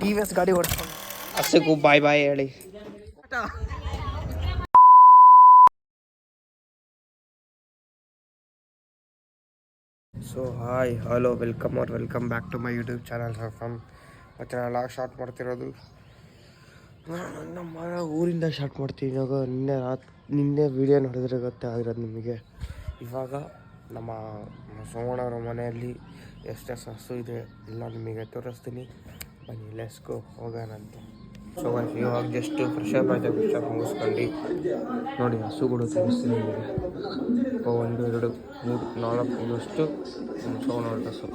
T V S ಗಾಡಿ ಓಡಿಸ್ಕೊಂಡು bye bye ಹೇಳಿ. So hi hello welcome R welcome back to my YouTube channel from ಮತ್ತು ನಾನು log start ಮಾಡ್ತಿರೋದು. ನಾನು ನಮ್ಮ ಊರಿಂದ ಶಾರ್ಟ್ ಮಾಡ್ತೀನಿ. ಇವಾಗ ನಿನ್ನೆ ರಾತ್ ನಿನ್ನೆ ವಿಡಿಯೋ ನೋಡಿದ್ರೆ ಗೊತ್ತಾಗಿರೋದು ನಿಮಗೆ. ಇವಾಗ ನಮ್ಮ ಸೋಮಣ್ಣವ್ರ ಮನೆಯಲ್ಲಿ ಎಷ್ಟೆಷ್ಟು ಹಸು ಇದೆ ಎಲ್ಲ ನಿಮಗೆ ತೋರಿಸ್ತೀನಿ ಬನ್ನಿ ಲೆಸ್ಕೋ ಹೋಗೋಣಂತೆ ಸೊ ಇವಾಗ ಜಸ್ಟ್ ಫ್ರೆಶ್ ಅಪ್ ಆಯ್ತು ಫ್ರೆಶ್ ಅಪ್ ಮುಗಿಸ್ಕೊಂಡು ನೋಡಿ ಹಸುಗಳು ತೋರಿಸ್ತೀನಿ ನಿಮಗೆ. ಒಂದು, ಎರಡು, ಮೂರು, ನಾಲ್ಕು ಇದಷ್ಟು ನೋಡಿ ಹಸು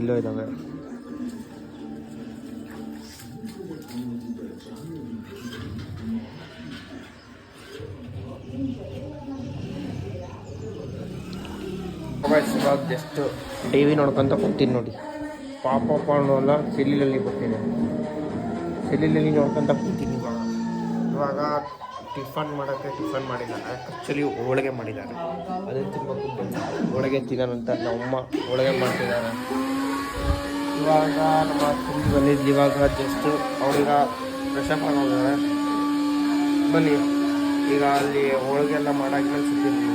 ಇಲ್ಲೂ ಇದ್ದಾವೆ. ಜಸ್ಟ್ ಟಿ ವಿ ನೋಡ್ಕೊಂತ ಕೂತೀನಿ ನೋಡಿ. ಪಾಪ ಎಲ್ಲ ಸೆಲ್ಲಿಲಲ್ಲಿ ಬರ್ತೀನಿ. ಸೆಲ್ಲಿಲಲ್ಲಿ ನೋಡ್ಕೊಂತ ಕೂತೀನಿ ಇವಾಗ. ಇವಾಗ ಟಿಫನ್ ಮಾಡೋಕ್ಕೆ ಟಿಫನ್ ಮಾಡಿದ್ದಾರೆ. ಆ್ಯಕ್ಚುಲಿ ಹೋಳಿಗೆ ಮಾಡಿದ್ದಾರೆ. ಅದೇ ತುಂಬ ಹೋಳಿಗೆ ತಿನ್ನೋಣಂತ ನಮ್ಮಮ್ಮ ಹೋಳಿಗೆ ಮಾಡ್ತಿದ್ದಾರೆ. ಇವಾಗ ನಮ್ಮ ತಿಂದು ಬಂದಿದ್ದು ಇವಾಗ ಜಸ್ಟ್ ಅವ್ರೀಗ ಫ್ರೆಶ್ ಮಾಡೋದಾರೆ ಬನ್ನಿ. ಈಗ ಅಲ್ಲಿ ಹೋಳಿಗೆ ಎಲ್ಲ ಮಾಡೋಕ್ಕೆ ಸಿಗ್ತೀನಿ.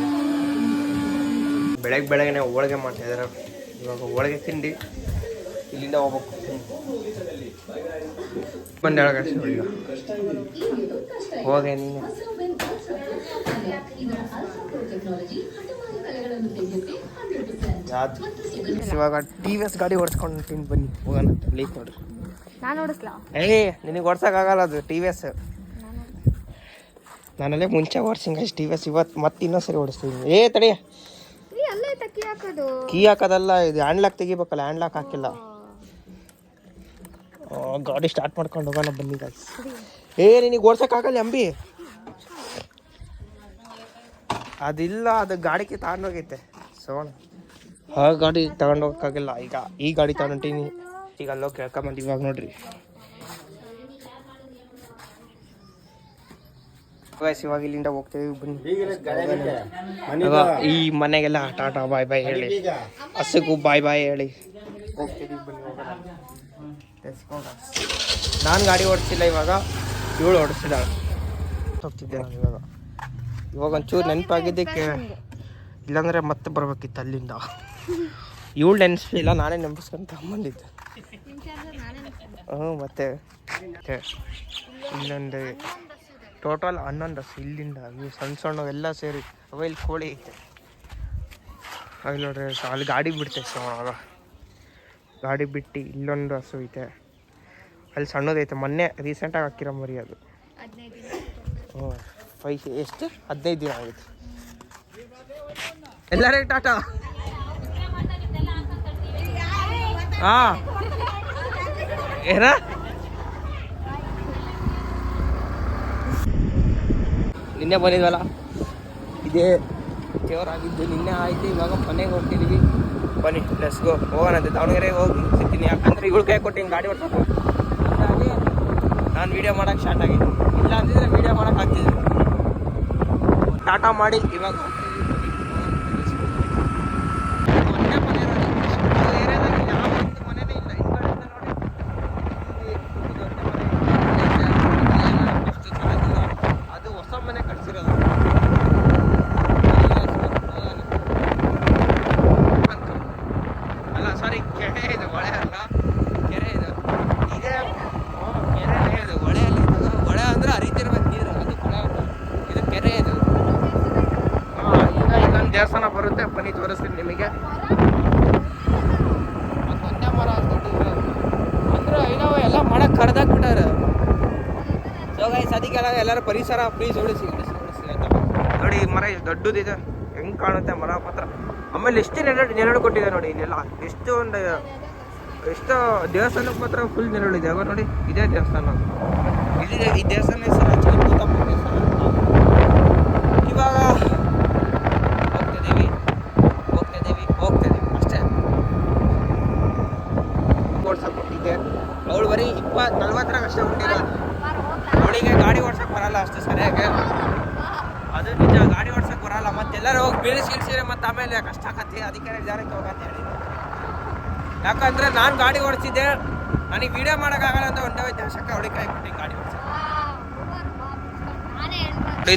ಬೆಳಗ್ಗೆ ಬೆಳಗ್ಗೆ ಹೋಳಿಗೆ ಇದಾರೆ ಇವಾಗ ಹೋಳಿಗೆ ತಿಂಡಿ ಇಲ್ಲಿಂದ ಹೋಗ್ಬೇಕು. ಬಂದು ಹೇಳಕ್ಕೆ ಈಗ. ಹೋಗೆ ನೀನು ಯಾವ್ದು? ಇವಾಗ ಟಿ ವಿ ಎಸ್ ಗಾಡಿ ಓಡಿಸ್ಕೊಂಡು ತಿಂದು ಬನ್ನಿ. ಹೋಗೋಣ. ಲೀಕ್ ನೋಡ್ರಿ. ನಾನು ಓಡಿಸ್ಲಾ? ಏ ನಿನಗೆ ಓಡ್ಸೋಕ್ಕಾಗಲ್ಲ ಅದು ಟಿ ವಿ ಎಸ್. ನಾನಲ್ಲೇ ಮುಂಚೆ ಓಡಿಸಿಂಗ ಟಿ ವಿ ಎಸ್ ಇವತ್ತು ಮತ್ತೆ ಇನ್ನೊಂದ್ಸರಿ ಓಡಿಸ್ತೀನಿ. ಏ ತಡಿ. ಅಲ್ಲೇ ಕೀ ಹಾಕೋದಲ್ಲ, ಇದು ಹ್ಯಾಂಡ್ ಲಾಕ್ ತೆಗಿಬೇಕಲ್ಲ ಹ್ಯಾಂಡ್ ಲಾಕ್ ಹಾಕಿಲ್ಲ ಗಾಡಿ ಸ್ಟಾರ್ಟ್ ಮಾಡ್ಕೊಂಡು ಹೋಗೋಣ ಬನ್ನಿ ಗಾಯ್ಸ್ ಏ, ನಿನಗೆ ಓಡ್ಸೋಕ್ಕಾಗಲ್ಲ ಅಂಬಿ? ಅದಿಲ್ಲ, ಅದು ಗಾಡಿಗೆ ತಗೊಂಡೋಗೈತೆ ಸೋಣ ಆ ಗಾಡಿ ತಗೊಂಡೋಗಕ್ಕಾಗಿಲ್ಲ ಈಗ ಈ ಗಾಡಿ ತಗೊಂಡಿನಿ ಈಗ ಅಲ್ಲೋಗಿ ಕೇಳ್ಕೊಂಬಂದು ಇವಾಗ ನೋಡ್ರಿ. ಇವಾಗ ಇಲ್ಲಿಂದ ಹೋಗ್ತೇವೆ ಬನ್ನಿ. ಇವಾಗ ಈ ಮನೆಗೆಲ್ಲ ಟಾಟಾ ಬಾಯ್ ಬಾಯ್ ಹೇಳಿ. ಹಸಕು ಬಾಯ್ ಬಾಯ್ ಹೇಳಿ. ಹೋಗ್ತೀವಿ ಬನ್ನಿ ನಾನು ಗಾಡಿ ಓಡಿಸಿಲ್ಲ ಇವಾಗ. ಇವಳು ಓಡಿಸಿದಾಳೆ ಹೋಗ್ತಿದ್ದೆ ನಾನು ಇವಾಗ. ಇವಾಗ ಒಂಚೂರು ನೆನಪಾಗಿದ್ದಕ್ಕೆ ಇಲ್ಲಾಂದ್ರೆ ಮತ್ತೆ ಬರ್ಬೇಕಿತ್ತು ಅಲ್ಲಿಂದ. ಇವಳು ನೆನೆಸ್ಲಿಲ್ಲ ನಾನೇ ನೆನಪಿಸ್ಕೊಂತ ಬಂದಿದ್ದೆ ಹ್ಞೂ ಮತ್ತೆ ಮತ್ತೆ. ಇಲ್ಲೊಂದು ಟೋಟಲ್ ಹನ್ನೊಂದು ಹಸು ಇಲ್ಲಿಂದ ಇವು ಸಣ್ಣ ಸಣ್ಣ ಎಲ್ಲ ಸೇರಿ ಅವೈಲ್ ಕೋಳಿ ಐತೆ. ಅಲ್ಲಿ ನೋಡ್ರಿ ಅಲ್ಲಿ ಗಾಡಿ ಬಿಡ್ತೈತೆ ಸೊ ಆಗ. ಗಾಡಿ ಬಿಟ್ಟು ಇಲ್ಲೊಂದು ಹಸು ಐತೆ. ಅಲ್ಲಿ ಸಣ್ಣದೈತೆ ಮೊನ್ನೆ ರೀಸೆಂಟಾಗಿ ಹಾಕಿರೋ ಮರಿ ಅದು. ಹ್ಞೂ ಫೈ ಎಷ್ಟು? ಹದಿನೈದು ದಿನ ಆಗೈತೆ ರೇಟ್ ಟಾಟಾ ಹಾಂ. ಏನ? ನಿನ್ನೆ ಬಂದಿದ್ವಲ್ಲ? ಇದೇ. ದೇವರಾಗಿದ್ದು ನಿನ್ನೆ ಆಯ್ತು ಇವಾಗ ಮನೆಗೆ ಹೋಗ್ತಿದ್ದೀವಿ ಬನ್ನಿ ಲೆಟ್ಸ್ ಗೋ ಹೋಗೋಣಂತೆ ದಾವಣಗೆರೆಗೆ ಹೋಗಿ ಸಿಗ್ತೀನಿ. ಯಾಕಂದ್ರೆ ಇವಳು ಕೈ ಕೊಟ್ಟು ಹಿಂಗೆ ಗಾಡಿ ಹೊಡ್ಸೋದು ಹಾಗಾಗಿ ನಾನು ವೀಡಿಯೋ ಮಾಡೋಕೆ ಸ್ಟಾರ್ಟ್ ಆಗಿದ್ದೀನಿ ಇಲ್ಲ ಅಂದಿದ್ರೆ ವೀಡಿಯೋ ಮಾಡೋಕೆ ಆಗ್ತಿದ್ರು ಟಾಟಾ ಮಾಡಿ ಇವಾಗ ಒಂದೇ ಮನೆ ಇರೋದು. ಇಷ್ಟು ಏರಿಯಾದಲ್ಲಿ ಯಾವ ಒಂದು ಮನೆನೇ ಇಲ್ಲ ಹಿಂದ್ಗಡೆಯಿಂದ ನೋಡಿ ಇಲ್ಲಿ ದೊಡ್ಡ ಮನೆ ಇದೆ. ಅಷ್ಟು ಚೆನ್ನಾಗಿಲ್ಲ ಅದು ಹೊಸ ಮನೆ ಕಟ್ಸಿರೋದು ಅಲ್ಲ ಸಾರಿ ಕೆರೆ ಇದು ಹೊಳೆ ಅಲ್ಲ ಕೆರೆ ಇದು ಇದೇ ಹ್ಮ್, ಕೆರೆ ಇದು ಹೊಳೆಯಲ್ಲಿ ಇದು ಹೊಳೆ ಅಂದ್ರೆ ಹರಿತಿರ್ಬೇಕು ನೀರು ಅದು ಹೊಳೆ ಅಲ್ಲ. ಇದು ಕೆರೆ ಇದು ಹಾ, ಈಗ ಇಲ್ಲೊಂದು ದೇವಸ್ಥಾನ ಬರುತ್ತೆ ಬನ್ನಿ ಒಂದೇ ಮರ ಅಂದ್ರೆ ಏನೋ ಎಲ್ಲ ಮಾಡಕ್ಕೆ ಪರಿಸರ ಪ್ಲೀಸ್ ಉಳಿಸಿ ನೋಡಿ ಮರ ಎಷ್ಟು ದೊಡ್ಡದಿದೆ. ಹೆಂಗ್ ಕಾಣುತ್ತೆ ಮರ ಮಾತ್ರ. ಆಮೇಲೆ ಎಷ್ಟು ನೆರಳು ನೆರಳು ಕೊಟ್ಟಿದೆ ನೋಡಿ ಇಲ್ಲೆಲ್ಲ. ಎಷ್ಟು ಒಂದು, ಎಷ್ಟು ದೇವಸ್ಥಾನಕ್ಕೆ ಮಾತ್ರ ಫುಲ್ ನೆರಳು ಇದೆ. ನೋಡಿ, ಇದೇ ದೇವಸ್ಥಾನ. ಇಲ್ಲಿ ಈ ದೇವಸ್ಥಾನ ಹೆಸರು ಹೋಗಿ ಮತ್ತೆ ಆಮೇಲೆ ಕಷ್ಟ ಆಗತ್ತೆ ಅದಕ್ಕೆ ಜಾರಕ್ಕೆ ಹೋಗತ್ತೆ ಹೇಳಿ. ಯಾಕಂದ್ರೆ ನಾನು ಗಾಡಿ ಓಡಿಸಿದ್ದೆ, ನನಗೆ ವಿಡಿಯೋ ಮಾಡೋಕ್ಕಾಗಲ್ಲ ಅಂತ ಒಂದೇ ದಶಕ ಹೊಡಿಕಾಯಿ ಗಾಡಿ ಓಡಿಸಿದ್ದೆ.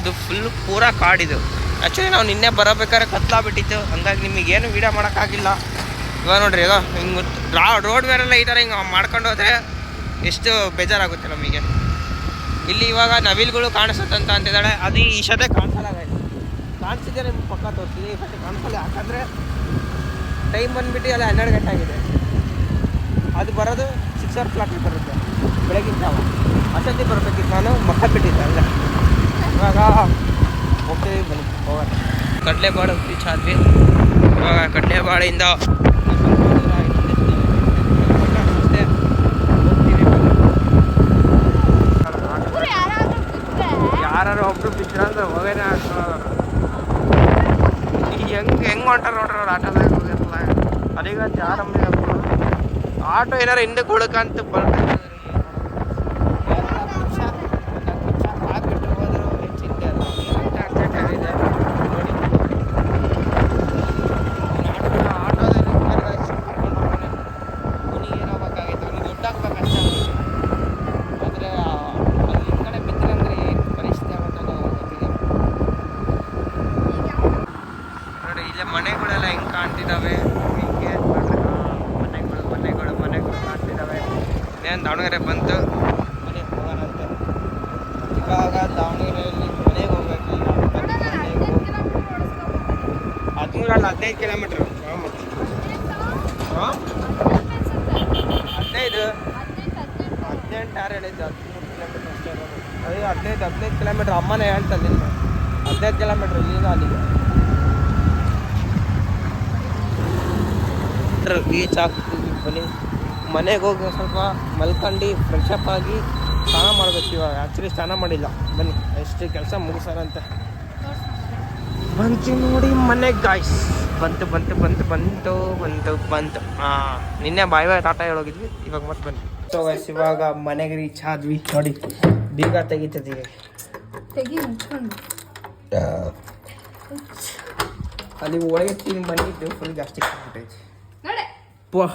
ಇದು ಫುಲ್ ಪೂರ ಕಾಡಿದು ಆ್ಯಕ್ಚುಲಿ ನಾವು ನಿನ್ನೆ ಬರಬೇಕಾದ್ರೆ ಕತ್ಲಾಗ್ಬಿಟ್ಟಿತ್ತು, ಹಂಗಾಗಿ ನಿಮಗೇನು ವೀಡಿಯೋ ಮಾಡೋಕ್ಕಾಗಿಲ್ಲ. ಇವಾಗ ನೋಡ್ರಿ ಈಗ ಹಿಂಗೆ ರಾ ರೋಡ್ ಮೇಲೆಲ್ಲ ಈ ಥರ ಹಿಂಗೆ ಮಾಡ್ಕೊಂಡು ಹೋದರೆ ಎಷ್ಟು ಬೇಜಾರಾಗುತ್ತೆ ನಮಗೆ. ಇಲ್ಲಿ ಇವಾಗ ನವಿಲ್ಗಳು ಕಾಣಿಸುತ್ತಂತ ಅಂತಿದ್ದಾಳೆ ಅದು ಈ ಸತೆ ಕಾಣಿಸಲ್ಲ ಕಾಣಿಸಿದ್ರೆ ನಿಮ್ಗೆ ಪಕ್ಕ ತೋರಿಸಿದೆ ಬಟ್ ಕಾಣಿಸಲ್ಲ. ಯಾಕಂದರೆ ಟೈಮ್ ಬಂದುಬಿಟ್ಟು ಅಲ್ಲಿ ಹನ್ನೆರಡು ಗಂಟೆ ಆಗಿದೆ. ಅದು ಬರೋದು ಸಿಕ್ಸ್ ಓ ಕ್ಲಾಕಿಗೆ ಬರುತ್ತೆ. ಬೆಳಗಿನ ಜಾವ. ಅಷ್ಟೊತ್ತಿಗೆ ಬರಬೇಕಿತ್ತು ನಾನು ಮಕ್ಕ ಬಿಟ್ಟಿದ್ದೆ ಅಲ್ಲ. ಇವಾಗ ಹೋಗ್ತೀವಿ ಬನ್ನಿ ಹೋಗೋಣ. ಕಡಲೆಬಾಳು ರೀಚ್ ಆದ್ವಿ ಇವಾಗ ಕಡಲೆಬಾಳಿಂದ ಯಾರು ಒಬ್ರು ಬಿಚ್ಚ ಅಂದ್ರೆ ಹೋಗೇನೆ ಈ ಹೆಂಗ್ ಹೆಂಗ್ ಹೊಂಟಾರ ನೋಡ್ರಿ ಅವ್ರು ಆಟೋದಾಗ ಹೋಗಿರಲ್ಲ ಅದೀಗ ಯಾರಮ್ಮೆ ಆಟೋ ಏನಾರ ಹಿಂದೆ ಕೊಡಕಂತ ಬರ್ತಾರೆ ಇಲ್ಲೇ ಮನೆಗಳೆಲ್ಲ ಹೆಂಗ್ ಕಾಣ್ತಿದ್ದಾವೆ ಹಿಂಗೆ ಮನೆಗಳು ಮನೆಗಳು ಮನೆಗಳು ಕಾಣ್ತಿದ್ದಾವೆ ಏನು ದಾವಣಗೆರೆ ಬಂತು? ಮನೆಗೆ ಹೋಗೋಣ ಅಂತ. ಇವಾಗ ದಾವಣಗೆರೆಯಲ್ಲಿ ಮನೆಗೆ ಹೋಗ್ಬೇಕು. ಹದಿಮೂರ ಹದಿಮೂರು ಅಲ್ಲ ಹದಿನೈದು ಕಿಲೋಮೀಟ್ರ್. ಹದಿನೈದು? ಹದಿನೆಂಟು ಆರು ಹೇಳಿದ್ದು ಹದಿಮೂರು ಕಿಲೋಮೀಟ್ರ್ ಅಷ್ಟೇ ಅದೇ ಹದಿನೈದು ಹದಿನೈದು ಕಿಲೋಮೀಟ್ರ್ ಅಮ್ಮನೇ ಹೇಳ್ತಲ್ಲ ಇದ್ದೀನಿ. ಹದಿನೈದು ಕಿಲೋಮೀಟ್ರ್ ಇಲ್ಲಿಂದ ಅಲ್ಲಿಗೆ. ಬೀಚ್ ಆಗ್ತೀವಿ ಬನ್ನಿ ಮನೆಗೆ ಹೋಗಿ ಒಂದ್ ಸ್ವಲ್ಪ ಮಲ್ಕೊಂಡು ಫ್ರೆಶ್ ಅಪ್ ಆಗಿ ಸ್ನಾನ ಮಾಡಬೇಕು ಇವಾಗ. ಆ್ಯಕ್ಚುಲಿ ಸ್ನಾನ ಮಾಡಿಲ್ಲ. ಬನ್ನಿ ಎಷ್ಟು ಕೆಲಸ ಮುಗಿಸಾರಂತ ಬಂತು ನೋಡಿ ಮನೆಗೆ ಗಾಯ್ಸ್ ಬಂತು ಬಂತು ಬಂತು ಬಂತು ಬಂತು ಬಂತು. ಹಾಂ ನಿನ್ನೆ ಬಾಯ್ ಬಾಯ್ ಟಾಟಾ ಹೇಳೋಗಿದ್ವಿ. ಇವಾಗ ಮತ್ತೆ ಬನ್ನಿ. ಸೊ ಗೈಸ್ ಇವಾಗ ಮನೆಗೆ ರೀಚ್ ಆದ್ವಿ ನೋಡಿ. ಬೀಗ ತೆಗಿತಿದ್ದೀವಿ ತೆಗಿ ಮುಚ್ಕೊಂಡು. ಅಲ್ಲಿ ಒಳಗೆ ತಿಂದು ಬಂದಿದ್ದು ಫುಲ್ ಜಾಸ್ತಿ ಆಗ್ಬಿಟ್ಟೈತಿ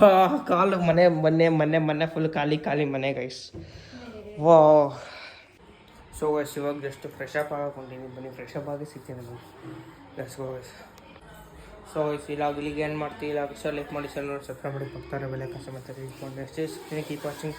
ಕಾಲು ಮನೆ ಮೊನ್ನೆ ಮೊನ್ನೆ ಮೊನ್ನೆ ಫುಲ್ ಖಾಲಿ ಖಾಲಿ ಮನೆ ಗೈಸ್ ವಾ ಸೊ ಗೈಸ್ ಇವಾಗ ಜಸ್ಟ್ ಫ್ರೆಶ್ ಅಪ್ ಹಾಕೊಂಡಿನಿ ಬನ್ನಿ ಫ್ರೆಶ್ ಅಪ್ ಆಗಿ ಸಿಗ್ತೀನಿ ಗೈಸ್ ಸೊ ಗೈಸ್ ಇಲ್ಲ ಇಲ್ಲಿಗೆ ಏನು ಮಾಡ್ತೀವಿ. ಇಲ್ಲ ಸೊ ಲೈಕ್ ಮಾಡಿ ನೋಡಿ ಸಬ್ಸ್ಕ್ರೈಬ್ ಮಾಡಿ ಪಕ್ತಾರೆ ಬೆಲೆ ಇಟ್ಕೊಂಡು ಕೀಪ್ ವಾಚಿಂಗ್